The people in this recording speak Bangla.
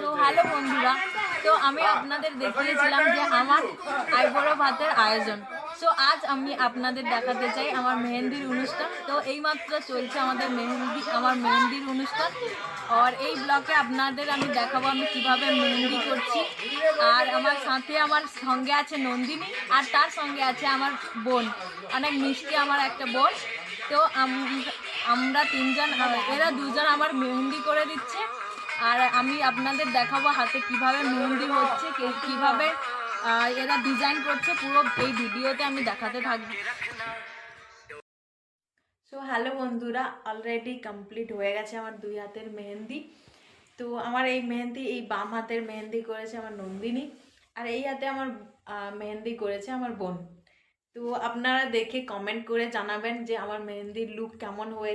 তো হ্যালো বন্ধুরা, তো আমি আপনাদের দেখিয়েছিলাম যে আমার আইবুড়ো ভাতের আয়োজন। সো আজ আমি আপনাদের দেখাতে চাই আমার মেহেন্দির অনুষ্ঠান। তো এইমাত্র চলছে আমাদের মেহেন্দি, আমার মেহেন্দির অনুষ্ঠান। আর এই ব্লকে আপনাদের আমি দেখাবো আমি কীভাবে মেহেন্দি করছি। আর আমার সাথে আমার সঙ্গে আছে নন্দিনী, আর তার সঙ্গে আছে আমার বোন। অনেক মিষ্টি আমার একটা বোন। তো আমরা তিনজন, এরা দুজন আমার মেহেন্দি করে দিচ্ছে। আর আমি আপনাদের দেখাবো হাতে কীভাবে মেহেন্দি হচ্ছে কীভাবে এরা ডিজাইন করছে। পুরো এই ভিডিওতে আমি দেখাতে থাকব। সো হ্যালো বন্ধুরা অলরেডি কমপ্লিট হয়ে গেছে আমার দুই হাতের মেহেন্দি। তো আমার এই মেহেন্দি, এই বাম হাতের মেহেন্দি করেছে আমার নন্দিনী। আর এই হাতে আমার মেহেন্দি করেছে আমার বোন। তো আপনারা দেখে কমেন্ট করে জানাবেন যে আমার মেহেন্দির লুক কেমন হয়ে